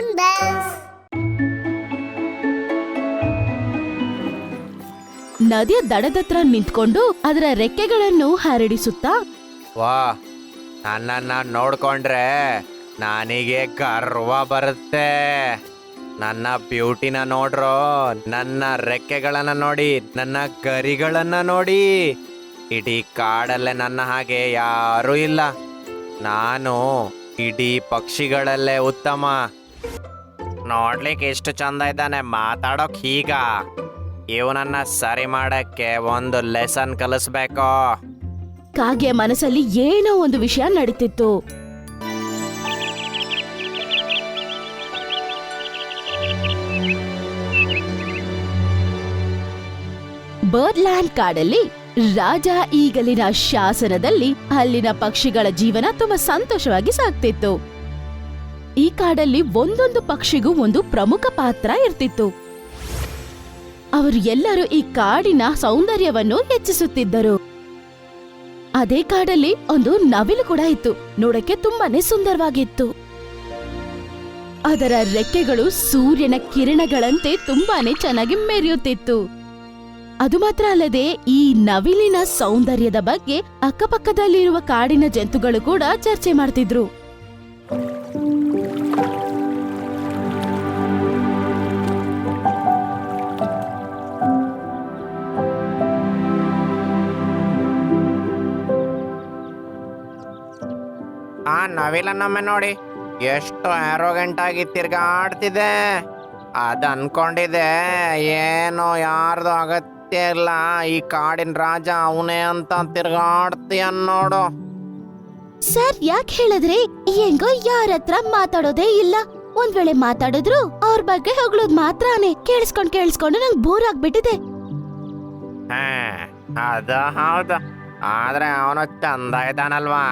Toon Bells. ನದಿಯ ದಡದತ್ರ ನಿಂತ್ಕೊಂಡು ಅದರ ರೆಕ್ಕೆಗಳನ್ನು ಹರಡಿಸುತ್ತಾ, ವಾ, ನನ್ನನ್ನ ನೋಡ್ಕೊಂಡ್ರೆ ನನಗೆ ಗರ್ವ ಬರುತ್ತೆ. ನನ್ನ ಬ್ಯೂಟಿನ ನೋಡ್ರೋ, ನನ್ನ ರೆಕ್ಕೆಗಳನ್ನ ನೋಡಿ, ನನ್ನ ಗರಿಗಳನ್ನ ನೋಡಿ, ಇಡೀ ಕಾಡಲ್ಲೇ ನನ್ನ ಹಾಗೆ ಯಾರೂ ಇಲ್ಲ. ನಾನು ಇಡೀ ಪಕ್ಷಿಗಳಲ್ಲೇ ಉತ್ತಮ. ನೋಡ್ಲಿಕ್ಕೆ ಎಷ್ಟು ಚಂದ ಇದ್ದಾನೆ, ಮಾತಾಡೋಕ್ ಹೀಗ? ಇವನನ್ನ ಸರಿ ಮಾಡಕ್ಕೆ ಒಂದು ಲೆಸನ್ ಕಲಿಸ್ಬೇಕು? ಕಾಗೆ ಮನಸ್ಸಲ್ಲಿ ಏನೋ ಒಂದು ವಿಷಯ ನಡೀತಿತ್ತು. ಬರ್ಡ್ಲ್ಯಾಂಡ್ ಕಾಡಲ್ಲಿ ರಾಜ ಈಗಲಿನ ಶಾಸನದಲ್ಲಿ ಅಲ್ಲಿನ ಪಕ್ಷಿಗಳ ಜೀವನ ತುಂಬಾ ಸಂತೋಷವಾಗಿ ಸಾಗ್ತಿತ್ತು. ಈ ಕಾಡಲ್ಲಿ ಒಂದೊಂದು ಪಕ್ಷಿಗೂ ಒಂದು ಪ್ರಮುಖ ಪಾತ್ರ ಇರ್ತಿತ್ತು. ಅವರು ಎಲ್ಲರೂ ಈ ಕಾಡಿನ ಸೌಂದರ್ಯವನ್ನು ಹೆಚ್ಚಿಸುತ್ತಿದ್ದರು. ಅದೇ ಕಾಡಲ್ಲಿ ಒಂದು ನವಿಲು ಕೂಡ ಇತ್ತು. ನೋಡಕ್ಕೆ ತುಂಬಾನೇ ಸುಂದರವಾಗಿತ್ತು. ಅದರ ರೆಕ್ಕೆಗಳು ಸೂರ್ಯನ ಕಿರಣಗಳಂತೆ ತುಂಬಾನೇ ಚೆನ್ನಾಗಿ ಮೆರೆಯುತ್ತಿತ್ತು. ಅದು ಮಾತ್ರ ಅಲ್ಲದೆ ಈ ನವಿಲಿನ ಸೌಂದರ್ಯದ ಬಗ್ಗೆ ಅಕ್ಕಪಕ್ಕದಲ್ಲಿರುವ ಕಾಡಿನ ಜಂತುಗಳು ಕೂಡ ಚರ್ಚೆ ಮಾಡ್ತಿದ್ರು. ಆ ನವಿಲನ್ನೊಮ್ಮೆ ನೋಡಿ ಎಷ್ಟು ಆರೋಗೆಂಟ್ ಆಗಿ ತಿರ್ಗಾಡ್ತಿದೆ. ಅದ ಅನ್ಕೊಂಡಿದೆ ಏನು ಯಾರ್ದು ಅಗತ್ಯ ಇಲ್ಲ ಈ ಕಾಡಿನ ರಾಜ ಅವನೇ ಅಂತ ತಿರ್ಗಾಡ್ತೀಯ ನೋಡು ಸರ್ ಯಾಕೆ ಹೇಳಿದ್ರೆ? ಹೆಂಗೋ ಯಾರ ಹತ್ರ ಮಾತಾಡೋದೇ ಇಲ್ಲ. ಒಂದ್ ವೇಳೆ ಮಾತಾಡಿದ್ರು ಅವ್ರ ಬಗ್ಗೆ ಹೊಗಳೋದ್ ಮಾತ್ರನೇ ಕೇಳಿಸ್ಕೊಂಡ್ ಕೇಳಿಸ್ಕೊಂಡು ನಂಗೆ ಬೋರ್ ಆಗ್ಬಿಟ್ಟಿದೆ. ಹಾ ಅದ ಹೌದು. ಆದ್ರೆ ಅವನು ಚಂದ ಇದ್ದಾನಲ್ವಾ?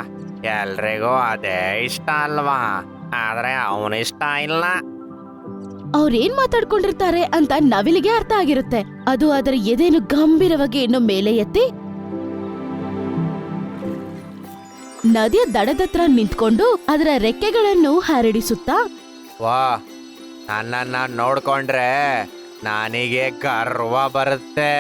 ಎಲ್ರಿಗೂ ಅದೇ ಇಷ್ಟ ಅಲ್ವಾ? ಆದ್ರೆ ಅವನ ಇಷ್ಟ ಇಲ್ಲ. ಅವ್ರೇನ್ ಮಾತಾಡ್ಕೊಂಡಿರ್ತಾರೆ ಅಂತ ನವಿಲಿಗೆ ಅರ್ಥ ಆಗಿರುತ್ತೆ. ಅದು ಅದರ ಎದೆನು ಗಂಭೀರವಾಗಿ ಇನ್ನು ಮೇಲೆ ಎತ್ತಿ ನದಿಯ ದಡದತ್ರ ನಿಂತ್ಕೊಂಡು ಅದರ ರೆಕ್ಕೆಗಳನ್ನು ಹರಡಿಸುತ್ತಾ ವಾ ನನ್ನನ್ನ ನೋಡ್ಕೊಂಡ್ರೆ ನನಗೆ ಗರ್ವ ಬರುತ್ತೆ.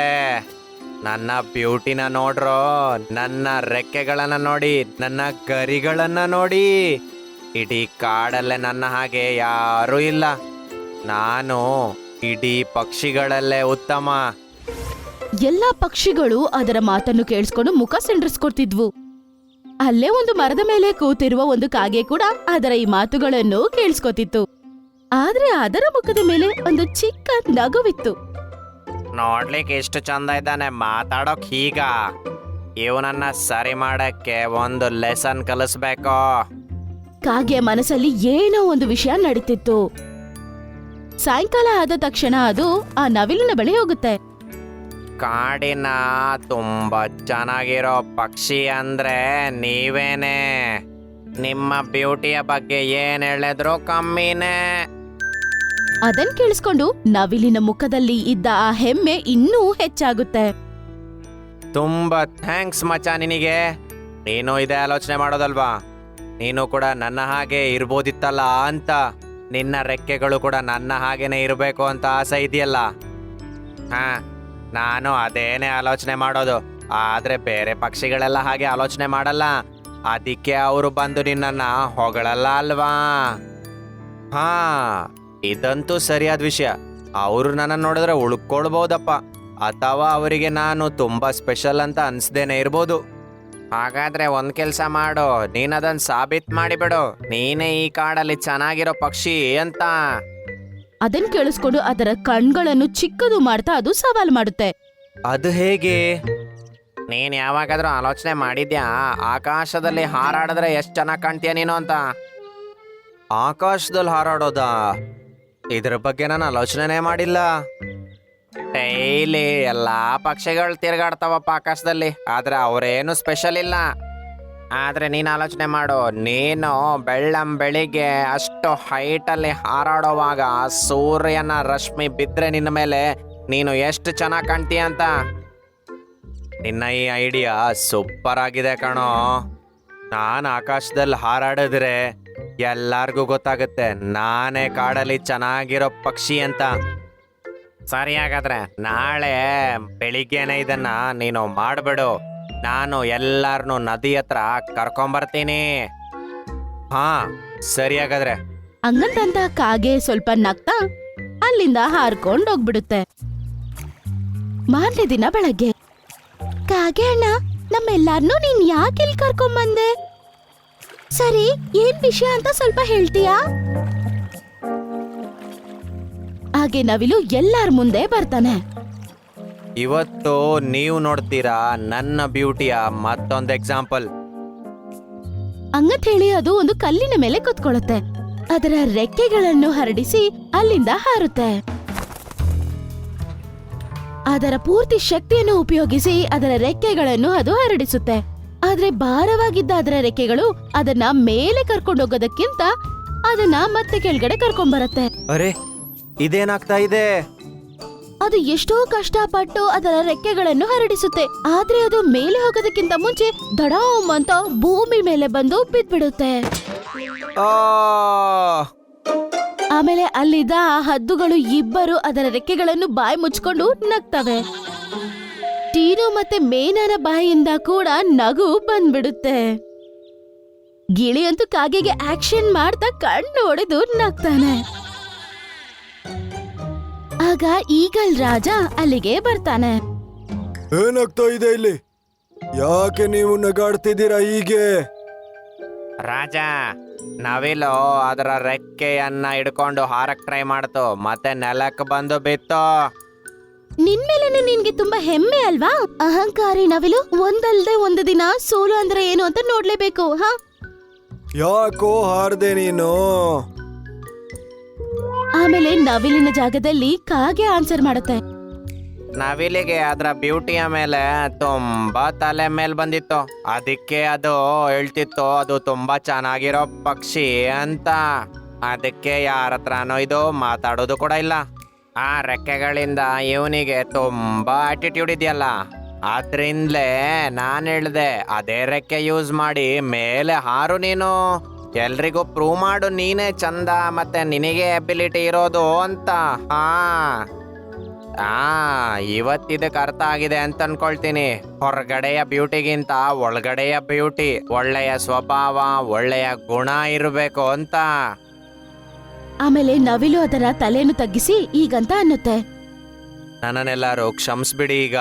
ನನ್ನ ಬ್ಯೂಟಿನ ನೋಡ್ರೋ, ನನ್ನ ರೆಕ್ಕೆಗಳನ್ನ ನೋಡಿ, ನನ್ನ ಗರಿಗಳನ್ನ ನೋಡಿ. ಇಡೀ ಕಾಡಲ್ಲೇ ನನ್ನ ಹಾಗೆ ಯಾರೂ ಇಲ್ಲ. ನಾನು ಇಡೀ ಪಕ್ಷಿಗಳಲ್ಲೇ ಉತ್ತಮ. ಎಲ್ಲಾ ಪಕ್ಷಿಗಳು ಅದರ ಮಾತನ್ನು ಕೇಳಿಸ್ಕೊಂಡು ಮುಖ ಸಿಂಡ್ರಿಸ್ಕೊಡ್ತಿದ್ವು. ಅಲ್ಲೇ ಒಂದು ಮರದ ಮೇಲೆ ಕೂತಿರುವ ಒಂದು ಕಾಗೆ ಕೂಡ ಅದರ ಈ ಮಾತುಗಳನ್ನು ಕೇಳಿಸ್ಕೊತಿತ್ತು. ಆದ್ರೆ ಅದರ ಮುಖದ ಮೇಲೆ ಒಂದು ಚಿಕ್ಕ ನಗುವಿತ್ತು. ನೋಡ್ಲಿಕ್ಕೆ ಎಷ್ಟು ಚಂದ ಇದ್ದಾನೆ ಮಾತಾಡೋಕ್ ಹೀಗ? ಇವನನ್ನ ಸರಿ ಮಾಡಕ್ಕೆ ಒಂದು ಲೆಸನ್ ಕಲಿಸ್ಬೇಕು. ಕಾಗೆಯ ಮನಸ್ಸಲ್ಲಿ ಏನೋ ಒಂದು ವಿಷಯ ನಡೀತಿತ್ತು. ಸಾಯಂಕಾಲ ಆದ ತಕ್ಷಣ ಅದು ಆ ನವಿಲಿನ ಬಳಿ ಹೋಗುತ್ತೆ. ಕಾಡಿನ ತುಂಬಾ ಚೆನ್ನಾಗಿರೋ ಪಕ್ಷಿ ಅಂದ್ರೆ ನೀವೇನೆ. ನಿಮ್ಮ ಬ್ಯೂಟಿಯ ಬಗ್ಗೆ ಏನ್ ಹೇಳಿದ್ರು ಕಮ್ಮಿನೇ. ಅದನ್ ಕೇಳಿಸ್ಕೊಂಡು ನವಿಲಿನ ಮುಖದಲ್ಲಿ ಇದ್ದ ಆ ಹೆಮ್ಮೆ ಇನ್ನೂ ಹೆಚ್ಚಾಗುತ್ತೆ. ತುಂಬಾ ಥ್ಯಾಂಕ್ಸ್ ಮಚಾ ನಿನಗೆ. ನೀನು ಇದೇ ಆಲೋಚನೆ ಮಾಡೋದಲ್ವಾ? ನೀನು ಕೂಡ ನನ್ನ ಹಾಗೆ ಇರ್ಬೋದಿತ್ತಲ್ಲ ಅಂತ. ನಿನ್ನ ರೆಕ್ಕೆಗಳು ಕೂಡ ನನ್ನ ಹಾಗೇನೆ ಇರಬೇಕು ಅಂತ ಆಸೆ ಇದೆಯಲ್ಲ? ಹಾ, ನಾನು ಅದೇನೇ ಆಲೋಚನೆ ಮಾಡೋದು. ಆದ್ರೆ ಬೇರೆ ಪಕ್ಷಿಗಳೆಲ್ಲ ಹಾಗೆ ಆಲೋಚನೆ ಮಾಡಲ್ಲ. ಅದಕ್ಕೆ ಅವರು ಬಂದು ನಿನ್ನನ್ನ ಹೊಗಳಲ್ಲ ಅಲ್ವಾ? ಹಾ. ಇದಂತೂ ಸರಿಯಾದ ವಿಷಯ. ಅವರು ನನ್ನ ನೋಡಿದ್ರೆ ಉಳ್ಕೊಳ್ಬೋದಪ್ಪ. ಅಥವಾ ಅವರಿಗೆ ನಾನು ತುಂಬಾ ಸ್ಪೆಷಲ್ ಅಂತ ಅನ್ಸ್ದೇನೆ ಇರ್ಬೋದು. ಹಾಗಾದ್ರೆ ಒಂದು ಕೆಲಸ ಮಾಡು. ನೀನ್ ಅದನ್ನ ಸಾಬೀತ್ ಮಾಡಿಬಿಡು ನೀನೇ ಈ ಕಾಡಲ್ಲಿ ಚೆನ್ನಾಗಿರೋ ಪಕ್ಷಿ ಅಂತ. ಅದನ್ ಕೇಳಿಸ್ಕೊಂಡು ಅದರ ಕಣ್ಗಳನ್ನು ಚಿಕ್ಕದು ಮಾಡ್ತಾ ಅದು ಸವಾಲ್ ಮಾಡುತ್ತೆ. ಅದು ಹೇಗೆ? ನೀನ್ ಯಾವಾಗಾದ್ರೂ ಆಲೋಚನೆ ಮಾಡಿದ್ಯಾ? ಆಕಾಶದಲ್ಲಿ ಹಾರಾಡಿದ್ರೆ ಎಷ್ಟು ಚೆನ್ನಾಗಿ ಕಾಣ್ತೀಯ ನೀನು ಅಂತ? ಆಕಾಶದಲ್ಲಿ ಹಾರಾಡೋದಾ? ಇದ್ರ ಬಗ್ಗೆ ನಾನು ಆಲೋಚನೆನೇ ಮಾಡಿಲ್ಲ. ಡೈಲಿ ಎಲ್ಲಾ ಪಕ್ಷಿಗಳು ತಿರ್ಗಾಡ್ತಾವಪ್ಪ ಆಕಾಶದಲ್ಲಿ, ಆದ್ರೆ ಅವರೇನು ಸ್ಪೆಷಲ್ ಇಲ್ಲ. ಆದ್ರೆ ನೀನು ಆಲೋಚನೆ ಮಾಡು, ನೀನು ಬೆಳ್ಳಂ ಬೆಳಿಗ್ಗೆ ಅಷ್ಟು ಹೈಟಲ್ಲಿ ಹಾರಾಡುವಾಗ ಸೂರ್ಯನ ರಶ್ಮಿ ಬಿದ್ರೆ ನಿನ್ನ ಮೇಲೆ ನೀನು ಎಷ್ಟು ಚೆನ್ನಾಗಿ ಕಾಣ್ತೀಯ ಅಂತ. ನಿನ್ನ ಈ ಐಡಿಯಾ ಸೂಪರ್ ಆಗಿದೆ ಕಣೋ. ನಾನು ಆಕಾಶದಲ್ಲಿ ಹಾರಾಡಿದ್ರೆ ಎಲ್ಲಾರ್ಗೂ ಗೊತ್ತಾಗುತ್ತೆ. ನಾನೇ ಕಾಡಲ್ಲಿ ಚೆನ್ನಾಗಿರೋ ಪಕ್ಷಿ ಅಂತ. ಸರಿ ಹಾಗಾದ್ರೆ, ನಾಳೆ ಬೆಳಿಗ್ಗೆನೆ ಇದನ್ನ ನೀನು ಮಾಡ್ಬಿಡು. ನಾನು ಎಲ್ಲಾರನು ನದಿ ಹತ್ರ ಕರ್ಕೊಂಬರ್ತೀನಿ. ಹಾ, ಸರಿ ಹಾಗಾದ್ರೆ. ಹಂಗಂತ ಕಾಗೆ ಸ್ವಲ್ಪ ನಗ್ತಾ ಅಲ್ಲಿಂದ ಹಾರ್ಕೊಂಡ್ ಹೋಗ್ಬಿಡುತ್ತೆ. ಮಾರನೇ ದಿನ ಬೆಳಗ್ಗೆ, ಕಾಗೆ ಅಣ್ಣ, ನಮ್ಮೆಲ್ಲಾರ್ನು ನೀನ್ ಯಾಕೆ ಇಲ್ಲಿ ಕರ್ಕೊಂಬಂದೆ? ಸರಿ ಏನ್ ವಿಷಯ ಅಂತ ಸ್ವಲ್ಪ ಹೇಳ್ತೀಯಾ? ಹಾಗೆ ನವಿಲು ಎಲ್ಲಾರ ಮುಂದೆ ಬರ್ತಾನೆ. ಇವತ್ತು ನೀವು ನೋಡ್ತೀರಾ ನನ್ನ ಬ್ಯೂಟಿಯ ಮತ್ತೊಂದು ಎಕ್ಸಾಂಪಲ್ ಅಂಗತ್ ಹೇಳಿ ಅದು ಒಂದು ಕಲ್ಲಿನ ಮೇಲೆ ಕುತ್ಕೊಳ್ಳುತ್ತೆ. ಅದರ ರೆಕ್ಕೆಗಳನ್ನು ಹರಡಿಸಿ ಅಲ್ಲಿಂದ ಹಾರುತ್ತೆ. ಅದರ ಪೂರ್ತಿ ಶಕ್ತಿಯನ್ನು ಉಪಯೋಗಿಸಿ ಅದರ ರೆಕ್ಕೆಗಳನ್ನು ಅದು ಹರಡಿಸುತ್ತೆ. ಆದ್ರೆ ಭಾರವಾಗಿದ್ದ ಅದರ ರೆಕ್ಕೆಗಳು ಅದನ್ನ ಮೇಲೆ ಕರ್ಕೊಂಡೋಗೋದಕ್ಕಿಂತ ಅದನ್ನ ಮತ್ತೆ ಕೆಳಗಡೆ ಕರ್ಕೊಂಡ್ಬರತ್ತೆ ಅರೆ ಇದೇನಾಗ್ತಾ ಇದೆ? ಅದು ಎಷ್ಟೋ ಕಷ್ಟಪಟ್ಟು ಅದರ ರೆಕ್ಕೆಗಳನ್ನು ಹರಡಿಸುತ್ತೆ. ಆದ್ರೆ ಅದು ಮೇಲೆ ಹೋಗೋದಕ್ಕಿಂತ ಮುಂಚೆ ದಡಾಮ್ ಅಂತ ಭೂಮಿ ಮೇಲೆ ಬಂದು ಬಿದ್ಬಿಡುತ್ತೆ ಆ! ಆಮೇಲೆ ಅಲ್ಲಿದ್ದ ಆ ಹದ್ದುಗಳು ಇಬ್ಬರು ಅದರ ರೆಕ್ಕೆಗಳನ್ನು ಬಾಯಿ ಮುಚ್ಕೊಂಡು ನಗ್ತವೆ. ಟೀನು ಮತ್ತೆ ಮೇನನ ಬಾಯಿಯಿಂದ ಕೂಡ ನಗು ಬಂದ್ಬಿಡುತ್ತೆ. ಗಿಳಿ ಅಂತೂ ಕಾಗೆಗೆ ಆಕ್ಷನ್ ಮಾಡ್ತಾ ಕಣ್ಣು ಹೊಡೆದು ನಗ್ತಾನೆ. ಆಗ ಈಗಲ್ ರಾಜ ಅಲ್ಲಿಗೆ ಬರ್ತಾನೆ. ಏನಾಗ್ತಾ ಇದೆ ಇಲ್ಲಿ? ಯಾಕೆ ನೀವು ನಗಾಡ್ತಿದ್ದೀರಾ ಹೀಗೆ? ರಾಜ ನವಿಲು ಅದರ ರೆಕ್ಕೆಯನ್ನ ಹಿಡ್ಕೊಂಡು ಹಾರಕ್ ಟ್ರೈ ಮಾಡ್ತು ಮತ್ತೆ ನೆಲಕ್ಕೆ ಬಂದು ಬಿತ್ತು. ನಿನ್ ಮೇಲೇನೆ ನಿನ್ಗೆ ತುಂಬಾ ಹೆಮ್ಮೆ ಅಲ್ವಾ? ಅಹಂಕಾರಿ ನವಿಲು ಒಂದಲ್ದೆ ಒಂದು ದಿನ ಸೋಲು ಅಂದ್ರೆ ಏನು ಅಂತ ನೋಡ್ಲೇಬೇಕು ಹಾ? ಯಾಕೋ ಹಾರ್ದೆ ನೀನು? ಆಮೇಲೆ ನವಿಲಿನ ಜಾಗದಲ್ಲಿ ಕಾಗೆ ಆನ್ಸರ್ ಮಾಡುತ್ತೆ. ನವಿಲಿಗೆ ಅದರ ಬ್ಯೂಟಿಯ ಮೇಲೆ ತುಂಬಾ ತಲೆ ಮೇಲೆ ಬಂದಿತ್ತು. ಅದಕ್ಕೆ ಅದು ಹೇಳ್ತಿತ್ತು ಅದು ತುಂಬಾ ಚೆನ್ನಾಗಿರೋ ಪಕ್ಷಿ ಅಂತ. ಅದಕ್ಕೆ ಯಾರ ಹತ್ರನೋ ಇದು ಮಾತಾಡೋದು ಕೂಡ ಇಲ್ಲ. ಆ ರೆಕ್ಕೆಗಳಿಂದ ಇವನಿಗೆ ತುಂಬಾ ಆಟಿಟ್ಯೂಡ್ ಇದೆಯಲ್ಲ. ಆದ್ರಿಂದಲೇ ನಾನು ಹೇಳ್ದೆ, ಅದೇ ರೆಕ್ಕೆ ಯೂಸ್ ಮಾಡಿ ಮೇಲೆ ಹಾರು ನೀನು. ಎಲ್ರಿಗೂ ಪ್ರೂವ್ ಮಾಡು, ನೀನೇ ಚಂದ ಮತ್ತೆ ನಿನಗೆ ಎಬಿಲಿಟಿ ಇರೋದು ಅಂತ. ಹಾ. ಆ ಇವತ್ತಿದಕ್ಕೆ ಅರ್ಥ ಆಗಿದೆ ಅಂತ ಅನ್ಕೊಳ್ತೀನಿ. ಹೊರಗಡೆಯ ಬ್ಯೂಟಿಗಿಂತ ಒಳಗಡೆಯ ಬ್ಯೂಟಿ ಒಳ್ಳೆಯ ಸ್ವಭಾವ, ಒಳ್ಳೆಯ ಗುಣ ಇರಬೇಕು ಅಂತ. ಆಮೇಲೆ ನವಿಲು ಅದರ ತಲೆಯನ್ನು ತಗ್ಗಿಸಿ ಈಗಂತ ಅನ್ನುತ್ತೆ. ನನ್ನನ್ನೆಲ್ಲರೂ ಕ್ಷಮಿಸ್ಬಿಡಿ ಈಗ.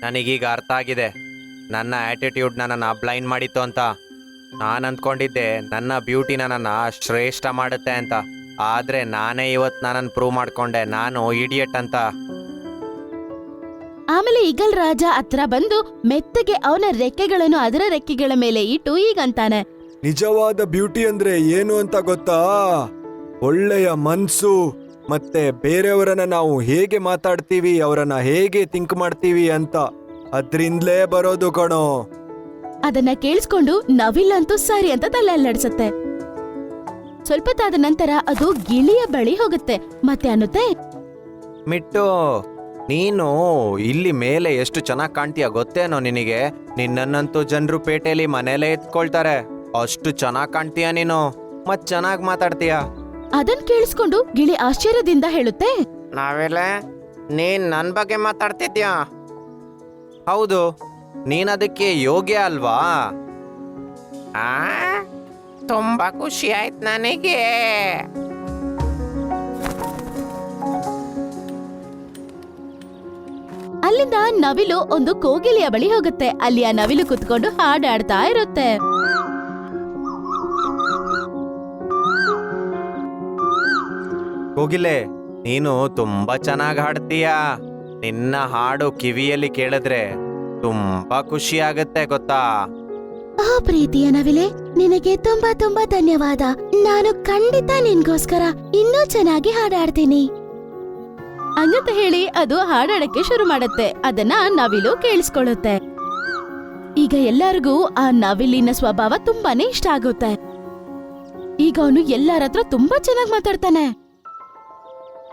ನನಗೀಗ ಅರ್ಥ ಆಗಿದೆ. ನನ್ನ ಆಟಿಟ್ಯೂಡ್ ನನ್ನನ್ನು ಬ್ಲೈಂಡ್ ಮಾಡಿತ್ತು ಅಂತ. ನಾನು ಅಂದ್ಕೊಂಡಿದ್ದೆ ನನ್ನ ಬ್ಯೂಟಿ ನನ್ನನ್ನು ಶ್ರೇಷ್ಠ ಮಾಡುತ್ತೆ ಅಂತ. ಆದರೆ ನಾನೇ ಇವತ್ತು ನನ್ನನ್ನು ಪ್ರೂವ್ ಮಾಡ್ಕೊಂಡೆ. ನಾನು ಇಡಿಯಟ್ ಅಂತ. ಆಮೇಲೆ ಈಗಲ್ ರಾಜ ಹತ್ರ ಬಂದು ಮೆತ್ತಗೆ ಅವನ ರೆಕ್ಕೆಗಳನ್ನು ಅದರ ರೆಕ್ಕೆಗಳ ಮೇಲೆ ಇಟ್ಟು ಈಗಂತಾನೆ. ನಿಜವಾದ ಬ್ಯೂಟಿ ಅಂದ್ರೆ ಏನು ಅಂತ ಗೊತ್ತಾ? ಒಳ್ಳೆಯ ಮನಸ್ಸು ಮತ್ತೆ ಬೇರೆಯವರನ್ನ ನಾವು ಹೇಗೆ ಮಾತಾಡ್ತೀವಿ ಅವರನ್ನ ಹೇಗೆ ಥಿಂಕ್ ಮಾಡ್ತೀವಿ ಅಂತ ಅದ್ರಿಂದಲೇ ಬರೋದು ಕಣೋ. ಅದನ್ನ ಕೇಳಿಸ್ಕೊಂಡು ನವಿಲಂತೂ ಸರಿ ಅಂತ ತಲೆ ನಡೆಸುತ್ತೆ. ಸ್ವಲ್ಪ ತಾದ ನಂತರ ಅದು ಗಿಳಿಯ ಬಳಿ ಹೋಗುತ್ತೆ. ಮತ್ತೆ ಅನ್ನುತ್ತೆ ಮಿಟ್ಟು ನೀನು ಇಲ್ಲಿ ಮೇಲೆ ಎಷ್ಟು ಚೆನ್ನಾಗಿ ಕಾಣ್ತೀಯ ಗೊತ್ತೇನೋ ನಿನಗೆ. ನಿನ್ನನ್ನಂತೂ ಜನರು ಪೇಟೆಯಲ್ಲಿ ಮನೇಲೇ ಎತ್ಕೊಳ್ತಾರೆ. ಅಷ್ಟು ಚೆನ್ನಾಗಿ ಕಾಣ್ತೀಯ ನೀನು? ಮತ್ ಚೆನ್ನಾಗಿ ಮಾತಾಡ್ತೀಯ? ಅದನ್ ಕೇಳಿಸ್ಕೊಂಡು ಗಿಳಿ ಆಶ್ಚರ್ಯದಿಂದ ಹೇಳುತ್ತೆ. ನಾವೆಲ್ಲ ನೀನ್ ನನ್ನ ಬಗ್ಗೆ ಮಾತಾಡ್ತಿದ್ಯಾ? ಹೌದು ನೀನ್ ಅದಕ್ಕೆ ಯೋಗ್ಯ ಅಲ್ವಾ? ಆ ತುಂಬಾ ಖುಷಿ ಆಯ್ತು ನನಗೆ. ಅಲ್ಲಿಂದ ನವಿಲು ಒಂದು ಕೋಗಿಲೆಯ ಬಳಿ ಹೋಗುತ್ತೆ. ಅಲ್ಲಿ ಆ ನವಿಲು ಕುತ್ಕೊಂಡು ಹಾಡಾಡ್ತಾ ಇರುತ್ತೆ. ಕೋಗಿಲೆ ನೀನು ತುಂಬಾ ಚೆನ್ನಾಗಿ ಹಾಡ್ತೀಯ. ನಿನ್ನ ಹಾಡು ಕಿವಿಯಲ್ಲಿ ಕೇಳಿದ್ರೆ ತುಂಬಾ ಖುಷಿ ಆಗುತ್ತೆ ಗೊತ್ತಾ? ಆ ಪ್ರೀತಿಯ ನವಿಲೆ ನಿನಗೆ ತುಂಬಾ ತುಂಬಾ ಧನ್ಯವಾದ. ನಾನು ಖಂಡಿತ ನಿನ್ಗೋಸ್ಕರ ಇನ್ನೂ ಚೆನ್ನಾಗಿ ಹಾಡಾಡ್ತೀನಿ. ಹಂಗಂತ ಹೇಳಿ ಅದು ಹಾಡಾಡಕ್ಕೆ ಶುರು ಮಾಡುತ್ತೆ. ಅದನ್ನ ನವಿಲು ಕೇಳಿಸ್ಕೊಳ್ಳುತ್ತೆ. ಈಗ ಎಲ್ಲರಿಗೂ ಆ ನವಿಲಿನ ಸ್ವಭಾವ ತುಂಬಾನೇ ಇಷ್ಟ ಆಗುತ್ತೆ. ಈಗ ಅವನು ಎಲ್ಲರ ಹತ್ರ ತುಂಬಾ ಚೆನ್ನಾಗಿ ಮಾತಾಡ್ತಾನೆ.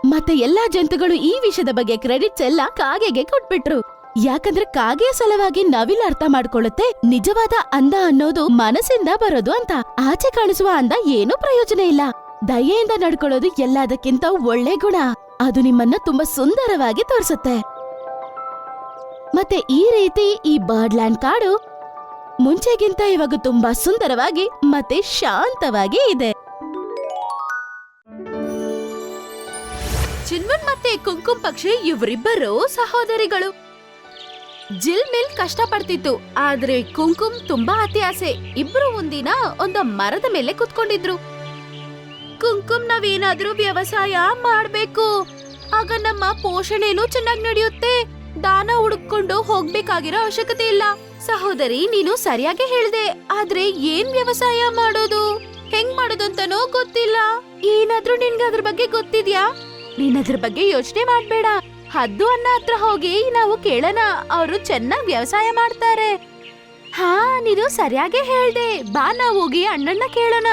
ಮತ್ತೆ ಎಲ್ಲಾ ಜಂತುಗಳು ಈ ವಿಷಯದ ಬಗ್ಗೆ ಕ್ರೆಡಿಟ್ಸ್ ಎಲ್ಲ ಕಾಗೆಗೆ ಕೊಟ್ಬಿಟ್ರು. ಯಾಕಂದ್ರೆ ಕಾಗೆಯ ಸಲುವಾಗಿ ನವಿಲ್ ಅರ್ಥ ಮಾಡ್ಕೊಳ್ಳುತ್ತೆ, ನಿಜವಾದ ಅಂದ ಅನ್ನೋದು ಮನಸ್ಸಿಂದ ಬರೋದು ಅಂತ. ಆಚೆ ಕಾಣಿಸುವ ಅಂದ ಏನೂ ಪ್ರಯೋಜನ ಇಲ್ಲ. ದಯೆಯಿಂದ ನಡ್ಕೊಳ್ಳೋದು ಎಲ್ಲದಕ್ಕಿಂತ ಒಳ್ಳೆ ಗುಣ. ಅದು ನಿಮ್ಮನ್ನ ತುಂಬಾ ಸುಂದರವಾಗಿ ತೋರಿಸುತ್ತೆ. ಮತ್ತೆ ಈ ರೀತಿ ಈ ಬರ್ಡ್ಲ್ಯಾಂಡ್ ಕಾಡು ಮುಂಚೆಗಿಂತ ಇವಾಗ ತುಂಬಾ ಸುಂದರವಾಗಿ ಮತ್ತೆ ಶಾಂತವಾಗಿ ಇದೆ. ಚಿನ್ಮನ್ ಮತ್ತೆ ಕುಂಕುಮ್ ಪಕ್ಷಿ ಇವರಿಬ್ಬರು ಸಹೋದರಿಗಳು. ಜಿಲ್ಮಿಲ್ ಕಷ್ಟ ಪಡ್ತಿತ್ತು ಆದ್ರೆ ಕುಂಕುಮ್ ತುಂಬಾ ಆಸೆ. ಇಬ್ರು ಒಂದಿನ ಒಂದು ಮರದ ಮೇಲೆ ಕುತ್ಕೊಂಡಿದ್ರು. ಕುಂಕುಮ್ ನಾವೇನಾದ್ರೂ ವ್ಯವಸಾಯ ಮಾಡ್ಬೇಕು. ಆಗ ನಮ್ಮ ಪೋಷಣೆನೂ ಚೆನ್ನಾಗಿ ನಡೆಯುತ್ತೆ. ದಾನ ಹುಡುಕೊಂಡು ಹೋಗ್ಬೇಕಾಗಿರೋ ಅವಶ್ಯಕತೆ ಇಲ್ಲ. ಸಹೋದರಿ, ನೀನು ಸರಿಯಾಗಿ ಹೇಳ್ದೆ. ಆದ್ರೆ ಏನ್ ವ್ಯವಸಾಯ ಮಾಡೋದು? ಹೆಂಗ್ ಮಾಡೋದಂತನೋ ಗೊತ್ತಿಲ್ಲ. ಏನಾದ್ರೂ ನಿನ್ಗೆ ಅದ್ರ ಬಗ್ಗೆ ಗೊತ್ತಿದ್ಯಾ? ನೀನ್ ಅದ್ರ ಬಗ್ಗೆ ಯೋಚನೆ ಮಾಡ್ಬೇಡ. ಹದ್ದು ಅನ್ನ ಹತ್ರ ಹೋಗಿ ನಾವು ಕೇಳೋಣ. ಅವರು ಚೆನ್ನಾಗಿ ವ್ಯವಸಾಯ ಮಾಡ್ತಾರೆ. ಹಾ, ನೀನು ಸರಿಯಾಗೇ ಹೇಳ್ದೆ. ಬಾ ನಾವು ಹೋಗಿ ಅಣ್ಣನ್ನ ಕೇಳೋಣ.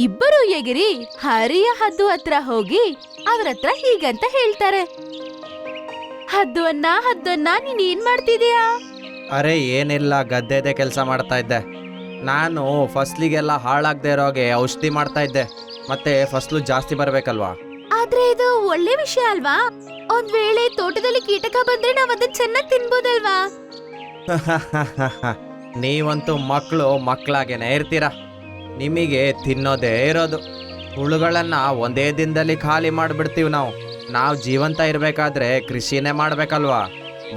ಇಬ್ಬರು ಎಗಿರಿ ಹರಿಯ ಹದ್ದು ಹತ್ರ ಹೋಗಿ ಅವ್ರ ಹತ್ರ ಹೀಗಂತ ಹೇಳ್ತಾರೆ. ಹದ್ದು ಅನ್ನ ಹದ್ದು ಅನ್ನ, ನೀನ್ ಏನ್ ಮಾಡ್ತಿದೀಯಾ? ಅರೆ, ಏನಿಲ್ಲ, ಗದ್ದೆದೆ ಕೆಲಸ ಮಾಡ್ತಾ ಇದ್ದೆ. ನಾನು ಫಸ್ಲಿಗೆಲ್ಲ ಹಾಳಾಗದೆ ಇರೋಗೆ ಔಷಧಿ ಮಾಡ್ತಾ ಇದ್ದೆ. ಮತ್ತೆ ಫಸ್ಲು ಜಾಸ್ತಿ ಬರಬೇಕಲ್ವಾ? ಆದ್ರೆ ಇದು ಒಳ್ಳೆ ವಿಷಯ ಅಲ್ವಾ? ಒಂದ್ ವೇಳೆ ತೋಟದಲ್ಲಿ ಕೀಟಕ ಬಂದ್ರೆ ನಾವ್ ಅದನ್ನ ಚೆನ್ನಾಗಿ ತಿನ್ಬೋದಲ್ವಾ? ನೀವಂತೂ ಮಕ್ಕಳು ಮಕ್ಕಳಾಗೇನೆ ಇರ್ತೀರ? ನಿಮಗೆ ತಿನ್ನೋದೇ ಇರೋದು. ಹುಳುಗಳನ್ನ ಒಂದೇ ದಿನದಲ್ಲಿ ಖಾಲಿ ಮಾಡಿಬಿಡ್ತೀವಿ ನಾವು. ನಾವು ಜೀವಂತ ಇರಬೇಕಾದ್ರೆ ಕೃಷಿನೇ ಮಾಡಬೇಕಲ್ವಾ?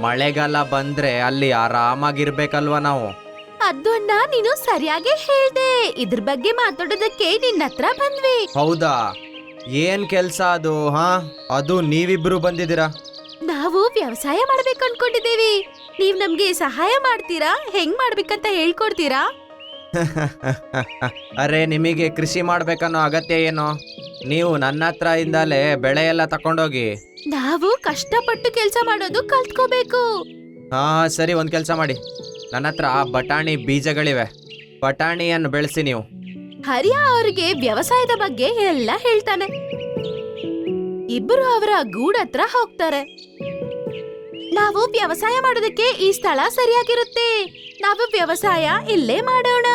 ಮಳೆಗಾಲ ಬಂದ್ರೆ ಅಲ್ಲಿ ಆರಾಮಾಗಿರ್ಬೇಕಲ್ವಾ ನಾವು? ಅದು ಅಣ್ಣ ನೀನು ಸರಿಯಾಗಿ ಹೇಳ್ದೆ. ಇದ್ರ ಬಗ್ಗೆ ಮಾತಾಡೋದಕ್ಕೆ ನಿನ್ನ ಹತ್ರ ಬಂದ್ವಿ. ಹೌದಾ? ಏನ್ ಕೆಲ್ಸ ಅದು ಹಾ? ಅದು ನೀವಿಬ್ರು ಬಂದಿದ್ದೀರಾ? ನಾವು ವ್ಯವಸಾಯ ಮಾಡ್ಬೇಕು ಅನ್ಕೊಂಡಿದ್ದೀವಿ. ನೀವ್ ನಮ್ಗೆ ಸಹಾಯ ಮಾಡ್ತೀರಾ? ಹೆಂಗ್ ಮಾಡ್ಬೇಕಂತ ಹೇಳ್ಕೊಡ್ತೀರಾ? ಅರೆ ನಿಮಗೆ ಕೃಷಿ ಮಾಡ್ಬೇಕನ್ನೋ ಅಗತ್ಯ ಏನು? ನೀವು ನನ್ನ ಹತ್ರ ಇಂದಲೇ ಬೆಳೆ ಎಲ್ಲ ತಕೊಂಡೋಗಿ. ನಾವು ಕಷ್ಟಪಟ್ಟು ಕೆಲಸ ಮಾಡೋದು ಕಲ್ತ್ಕೋಬೇಕು. ಹಾ ಸರಿ ಒಂದ್ ಕೆಲಸ ಮಾಡಿ. ನನ್ನ ಹತ್ರ ಬಟಾಣಿ ಬೀಜಗಳಿವೆ. ಬಟಾಣಿಯನ್ನು ಬೆಳೆಸಿ ನೀವು. ಹರಿಯ ಅವರಿಗೆ ವ್ಯವಸಾಯದ ಬಗ್ಗೆ ಎಲ್ಲ ಹೇಳ್ತಾನೆ. ಇಬ್ಬರು ಅವರ ಗೂಡತ್ರ ಹೋಗ್ತಾರೆ. ನಾವು ವ್ಯವಸಾಯ ಮಾಡೋದಕ್ಕೆ ಈ ಸ್ಥಳ ಸರಿಯಾಗಿರುತ್ತೆ. ನಾವು ವ್ಯವಸಾಯ ಇಲ್ಲೇ ಮಾಡೋಣ.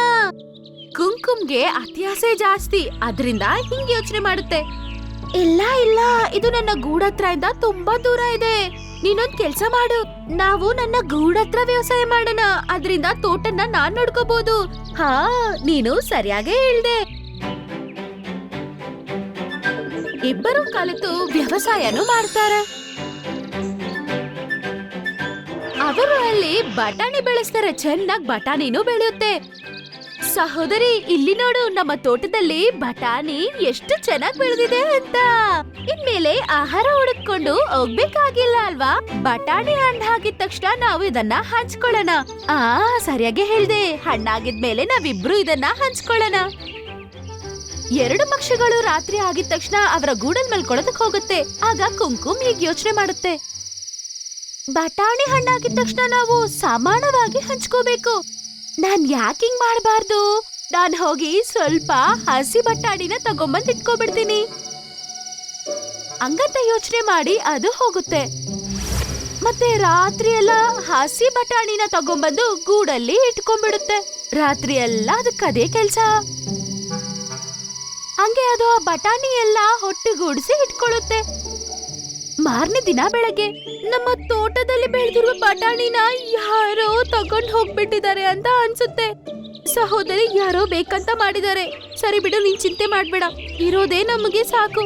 ಕುಂಕುಮ್ಗೆ ಅತಿಯಾಸೆ ಜಾಸ್ತಿ, ಅದರಿಂದ ಹಿಂಗ್ ಯೋಚನೆ ಮಾಡುತ್ತೆ. ಇಲ್ಲ ಇಲ್ಲ. ಇದು ನನ್ನ ಗೂಡತ್ರ ಇಂದ ತುಂಬಾ ದೂರ ಇದೆ. ನೀನೊಂದ್ ಕೆಲ್ಸ ಮಾಡು. ನಾವು ನನ್ನ ಗೂಡತ್ರ ವ್ಯವಸಾಯ ಮಾಡೋಣ. ಅದರಿಂದ ತೋಟನ ನಾನ್ ನೋಡ್ಕೋಬಹುದು ಹಾ, ನೀನು ಸರಿಯಾಗೇ ಹೇಳ್ದೆ. ಇಬ್ಬರು ಕಲಿತು ವ್ಯವಸಾಯನೂ ಮಾಡ್ತಾರೆ. ಅವರು ಅಲ್ಲಿ ಬಟಾಣಿ ಬೆಳೆಸ್ತಾರೆ. ಚೆನ್ನಾಗಿ ಬಟಾಣಿನೂ ಬೆಳೆಯುತ್ತೆ. ಸಹೋದರಿ, ಇಲ್ಲಿ ನೋಡು, ನಮ್ಮ ತೋಟದಲ್ಲಿ ಬಟಾಣಿ ಎಷ್ಟು ಚೆನ್ನಾಗಿ ಬೆಳೆದಿದೆ ಅಂತ. ಇನ್ಮೇಲೆ ಆಹಾರ ಹುಡುಕೊಂಡು ಹೋಗ್ಬೇಕಾಗಿಲ್ಲ ಅಲ್ವಾ? ಬಟಾಣಿ ಹಣ್ಣು ಹಾಕಿದ ತಕ್ಷಣ ನಾವು ಇದನ್ನ ಹಂಚ್ಕೊಳ್ಳೋಣ. ಆ, ಸರಿಯಾಗಿ ಹೇಳ್ದೆ. ಹಣ್ಣಾಗಿದ್ಮೇಲೆ ನಾವಿಬ್ರು ಇದನ್ನ ಹಂಚ್ಕೊಳ್ಳೋಣ. ಎರಡು ಪಕ್ಷಿಗಳು ರಾತ್ರಿ ಆಗಿದ ತಕ್ಷಣ ಅವರ ಗೂಡಲ್ ಮಲ್ಕೊಳ್ಳೋದಕ್ ಹೋಗುತ್ತೆ. ಆಗ ಕುಂಕುಮ್ ಹೀಗೆ ಯೋಚನೆ ಮಾಡುತ್ತೆ. ಬಟಾಣಿ ಹಣ್ಣಾಗಿದ ತಕ್ಷಣ ನಾವು ಸಮಾನವಾಗಿ ಹಂಚ್ಕೋಬೇಕು. ನಾನ್ ಯಾಕೆ ಹಿಂಗ್ ಮಾಡಬಾರ್ದು? ನಾನ್ ಹೋಗಿ ಸ್ವಲ್ಪ ಹಸಿ ಬಟಾಣಿನ ತಗೊಂಬಂದ್ ಇಟ್ಕೊಬಿಡ್ತೀನಿ. ಹಂಗಂತ ಯೋಚನೆ ಮಾಡಿ ಅದು ಹೋಗುತ್ತೆ. ಮತ್ತೆ ರಾತ್ರಿ ಎಲ್ಲ ಹಸಿ ಬಟಾಣಿನ ತಗೊಂಬಂದು ಗೂಡಲ್ಲಿ ಇಟ್ಕೊಂಡ್ಬಿಡುತ್ತೆ. ರಾತ್ರಿ ಎಲ್ಲ ಅದಕ್ಕದೇ ಅದೇ ಕೆಲ್ಸ. ಹಂಗೆ ಅದು ಆ ಬಟಾಣಿ ಎಲ್ಲ ಹೊಟ್ಟೆಗೂಡಿಸಿ ಇಟ್ಕೊಳ್ಳುತ್ತೆ. ಮಾರನೇ ದಿನ ಬೆಳಗ್ಗೆ ನಮ್ಮ ತೋಟದಲ್ಲಿ ಬೆಳೆದಿರುವ ಬಟಾಣಿನ ಯಾರೋ ತಗೊಂಡ್ ಹೋಗ್ಬಿಟ್ಟಿದ್ದಾರೆ ಅಂತ ಅನ್ಸುತ್ತೆ. ಸಹೋದರಿ, ಯಾರೋ ಬೇಕಂತ ಮಾಡಿದ್ದಾರೆ. ಸರಿ ಬಿಡು, ನೀನ್ ಚಿಂತೆ ಮಾಡ್ಬೇಡ. ಇರೋದೇ ನಮಗೆ ಸಾಕು.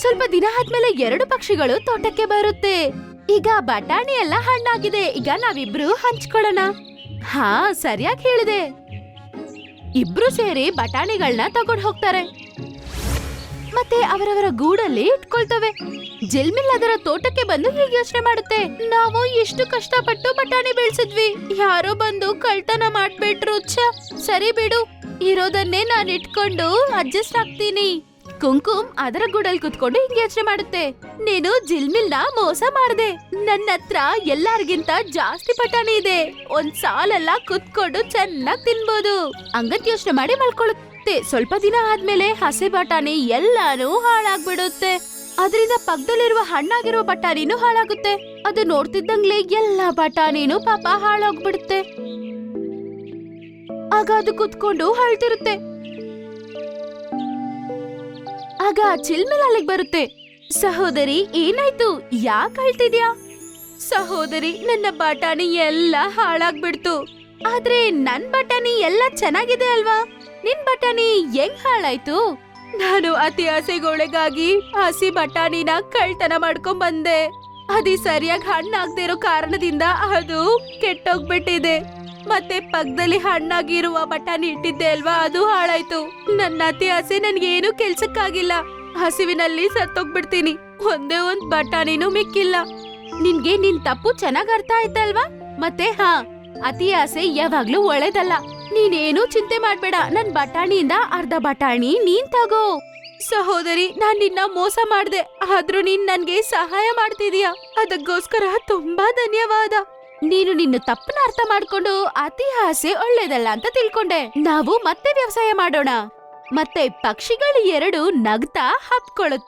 ಸ್ವಲ್ಪ ದಿನ ಆದ್ಮೇಲೆ ಎರಡು ಪಕ್ಷಿಗಳು ತೋಟಕ್ಕೆ ಬರುತ್ತೆ. ಈಗ ಬಟಾಣಿ ಎಲ್ಲ ಹಣ್ಣಾಗಿದೆ. ಈಗ ನಾವಿಬ್ರು ಹಂಚ್ಕೊಳ್ಳೋಣ. ಹಾ, ಸರಿಯಾಗಿ ಹೇಳಿದೆ. ಇಬ್ರು ಸೇರಿ ಬಟಾಣಿಗಳನ್ನ ತಗೊಂಡ್ ಹೋಗ್ತಾರೆ. ಮತ್ತೆ ಅವರವರ ಗೂಡಲ್ಲಿ ಇಟ್ಕೊಳ್ತವೆ. ಜಿಲ್ಮಿಲ್ ಅದರ ತೋಟಕ್ಕೆ ಬಂದು ಹೀಗೆ ಯೋಚನೆ ಮಾಡುತ್ತೆ. ನಾವು ಎಷ್ಟು ಕಷ್ಟಪಟ್ಟು ಬಟಾಣಿ ಬೆಳೆಸಿದ್ವಿ. ಯಾರೋ ಬಂದು ಕಳ್ತನ ಮಾಡ್ಬಿಟ್ರು, ಛ. ಸರಿ ಬಿಡು. ಇರೋದನ್ನೇ ನಾನು ಇಟ್ಕೊಂಡು ಅಡ್ಜಸ್ಟ್ ಆಗ್ತೀನಿ. ಕುಂಕುಮ್ ಅದರ ಗೂಡಲ್ಲಿ ಕುತ್ಕೊಂಡು ಹಿಂಗೆ ಯೋಚನೆ ಮಾಡುತ್ತೆ. ನೀನು ಜಿಲ್ಮಿಲ್ನ ಮೋಸ ಮಾಡಿದೆ. ನನ್ನ ಹತ್ರ ಎಲ್ಲಾರ್ಗಿಂತ ಜಾಸ್ತಿ ಬಟಾಣಿ ಇದೆ. ಒಂದ್ ಸಾಲೆಲ್ಲ ಕುತ್ಕೊಂಡು ಚೆನ್ನಾಗ್ ತಿನ್ಬೋದು. ಹಂಗಂತ ಯೋಚನೆ ಮಾಡಿ ಮಲ್ಕೊಳ್ಳುತ್ತೆ ಮತ್ತೆ ಸ್ವಲ್ಪ ದಿನ ಆದ್ಮೇಲೆ ಹಸೆ ಬಟಾಣಿ ಎಲ್ಲಾನು ಹಾಳಾಗ್ಬಿಡುತ್ತೆ. ಅದರಿಂದ ಪಕ್ಕದಲ್ಲಿರುವ ಹಣ್ಣಾಗಿರುವ ಬಟಾಣಿನೂ ಹಾಳಾಗುತ್ತೆ. ಅದು ನೋಡ್ತಿದ್ದಂಗ್ಲೆ ಎಲ್ಲಾ ಬಟಾಣಿನೂ ಪಾಪ ಹಾಳಾಗ್ಬಿಡುತ್ತೆ. ಆಗ ಅದು ಕುತ್ಕೊಂಡು ಹಳ್ತಿರುತ್ತೆ ಆಗ ಚಿಲ್ಮೆಲ್ ಅಲ್ಲಿಗೆ ಬರುತ್ತೆ. ಸಹೋದರಿ, ಏನಾಯ್ತು? ಯಾಕೆ ಅಳ್ತಿದ್ಯಾ? ಸಹೋದರಿ, ನನ್ನ ಬಟಾಣಿ ಎಲ್ಲ ಹಾಳಾಗ್ಬಿಡ್ತು. ಆದ್ರೆ ನನ್ ಬಟಾಣಿ ಎಲ್ಲ ಚೆನ್ನಾಗಿದೆ ಅಲ್ವಾ? ನಿನ್ ಬಟಾಣಿ ಹೆಂಗ್ ಹಾಳಾಯ್ತು? ನಾನು ಅತಿ ಆಸೆಗೊಳಗಾಗಿ ಹಸಿ ಬಟಾಣಿನ ಕಳ್ತನ ಮಾಡ್ಕೊಂಡ್ ಬಂದೆ ಅದಿ ಸರಿಯಾಗಿ ಹಣ್ಣಾಗ್ದೇ ಇರೋ ಕಾರಣದಿಂದ ಅದು ಕೆಟ್ಟೋಗ್ಬಿಟ್ಟಿದೆ. ಮತ್ತೆ ಪಕ್ಕದಲ್ಲಿ ಹಣ್ಣಾಗಿರುವ ಬಟಾಣಿ ಇಟ್ಟಿದ್ದೆ ಅಲ್ವಾ, ಅದು ಹಾಳಾಯ್ತು. ನನ್ನ ಅತಿ ಆಸೆ ನನ್ಗೇನು ಕೆಲ್ಸಕ್ಕಾಗಿಲ್ಲ. ಹಸಿವಿನಲ್ಲಿ ಸತ್ತೋಗ್ಬಿಡ್ತೀನಿ. ಒಂದೇ ಒಂದ್ ಬಟಾಣಿನೂ ಮಿಕ್ಕಿಲ್ಲ. ನಿನ್ಗೆ ನಿನ್ ತಪ್ಪು ಚೆನ್ನಾಗ್ ಅರ್ಥ ಆಯ್ತಲ್ವಾ? ಮತ್ತೆ ಹಾ, ಅತಿ ಆಸೆ ಯಾವಾಗ್ಲೂ ಒಳ್ಳೇದಲ್ಲ. ನೀನೇನು ಚಿಂತೆ ಮಾಡ್ಬೇಡ. ನನ್ ಬಟಾಣಿಯಿಂದ ಅರ್ಧ ಬಟಾಣಿ ನೀನ್ ತಗೋ. ಸಹೋದರಿ, ನಾನ್ ನಿನ್ನ ಮೋಸ ಮಾಡ್ದೆ. ಆದ್ರೂ ನೀನ್ ನನ್ಗೆ ಸಹಾಯ ಮಾಡ್ತಿದೀಯ? ಅದಕ್ಕೋಸ್ಕರ ತುಂಬಾ ಧನ್ಯವಾದ. ನೀನು ನಿನ್ನ ತಪ್ಪನ ಅರ್ಥ ಮಾಡ್ಕೊಂಡು ಅತಿ ಆಸೆ ಒಳ್ಳೇದಲ್ಲ ಅಂತ ತಿಳ್ಕೊಂಡೆ. ನಾವು ಮತ್ತೆ ವ್ಯವಸಾಯ ಮಾಡೋಣ. ಮತ್ತೆ ಪಕ್ಷಿಗಳು ಎರಡು ನಗ್ತಾ ಹಪ್ಕೊಳ್ಳುತ್ತೆ.